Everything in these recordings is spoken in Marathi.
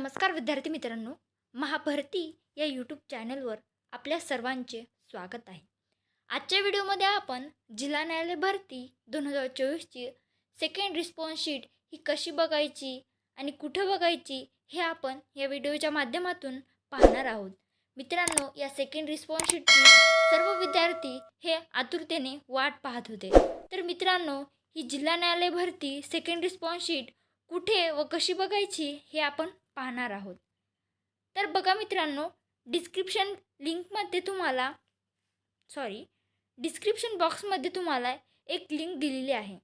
नमस्कार विद्यार्थी मित्रांनो महाभरती या यूट्यूब चॅनलवर आपल्या सर्वांचे स्वागत आहे. आजच्या व्हिडिओमध्ये आपण जिल्हा न्यायालय भरती दोन हजार चोवीसची सेकंड रिस्पॉन्स शीट ही कशी बघायची आणि कुठं बघायची हे आपण या व्हिडिओच्या माध्यमातून पाहणार आहोत. मित्रांनो या सेकंड रिस्पॉन्स शीटची सर्व विद्यार्थी हे आतुरतेने वाट पाहत होते. तर मित्रांनो ही जिल्हा न्यायालय भरती सेकंड रिस्पॉन्स शीट कुठे व कशी बघायची हे आपण पाहणार आहोत. तर बघा मित्रांनो डिस्क्रिप्शन लिंकमध्ये तुम्हाला सॉरी डिस्क्रिप्शन बॉक्समध्ये तुम्हाला एक लिंक दिलेली आहे.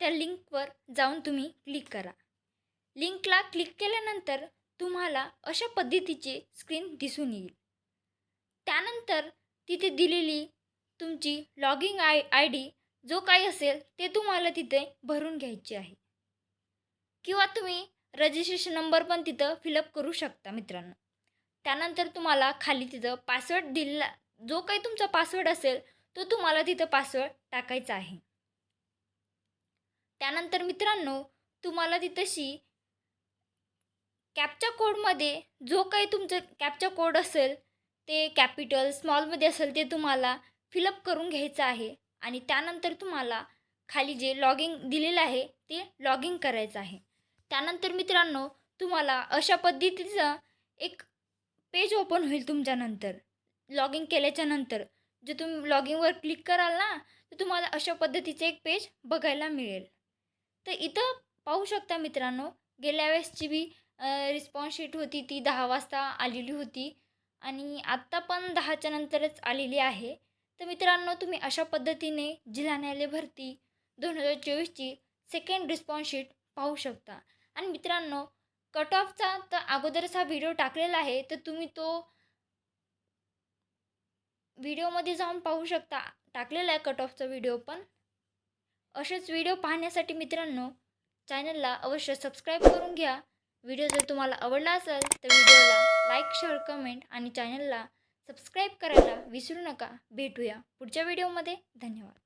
त्या लिंकवर जाऊन तुम्ही क्लिक करा. लिंकला क्लिक केल्यानंतर तुम्हाला अशा पद्धतीची स्क्रीन दिसून येईल. त्यानंतर तिथे दिलेली तुमची लॉगिंग आय आय डी जो काही असेल ते तुम्हाला तिथे भरून घ्यायची आहे. किंवा तुम्ही रजिस्ट्रेशन नंबर पण तिथं फिलअप करू शकता मित्रांनो. त्यानंतर तुम्हाला खाली तिथं पासवर्ड दिलेला जो काही तुमचा पासवर्ड असेल तो तुम्हाला तिथं पासवर्ड टाकायचा आहे. त्यानंतर मित्रांनो तुम्हाला तिथंशी कॅपच्या कोडमध्ये जो काही तुमचं कॅपचा कोड असेल ते कॅपिटल स्मॉलमध्ये असेल ते तुम्हाला फिलअप करून घ्यायचं आहे. आणि त्यानंतर तुम्हाला खाली जे लॉगिंग दिलेलं आहे ते लॉगिंग करायचं आहे. त्यानंतर मित्रांनो तुम्हाला अशा पद्धतीचं एक पेज ओपन होईल तुमच्यानंतर लॉगिंग केल्याच्यानंतर. जे तुम्ही लॉगिंगवर क्लिक कराल ना तर तुम्हाला अशा पद्धतीचं एक पेज बघायला मिळेल. तर इथं पाहू शकता मित्रांनो गेल्या वेळेसची बी रिस्पॉन्स शीट होती ती दहा वाजता आलेली होती. आणि आत्ता पण दहाच्या नंतरच आलेली आहे. तर मित्रांनो तुम्ही अशा पद्धतीने जिल्हा न्यायालय भरती दोन हजार चोवीसची सेकंड रिस्पॉन्स शीट पाहू शकता. आणि मित्रांनो कट ऑफचा तर अगोदरच हा व्हिडिओ टाकलेला आहे तर तुम्ही तो व्हिडिओमध्ये जाऊन पाहू शकता. टाकलेला आहे कट ऑफचा व्हिडिओ पण. असेच व्हिडिओ पाहण्यासाठी मित्रांनो चॅनलला अवश्य सबस्क्राईब करून घ्या. व्हिडिओ जर तुम्हाला आवडला असेल तर व्हिडिओला लाईक शेअर कमेंट आणि चॅनलला सबस्क्राईब करायला विसरू नका. भेटूया पुढच्या व्हिडिओमध्ये धन्यवाद.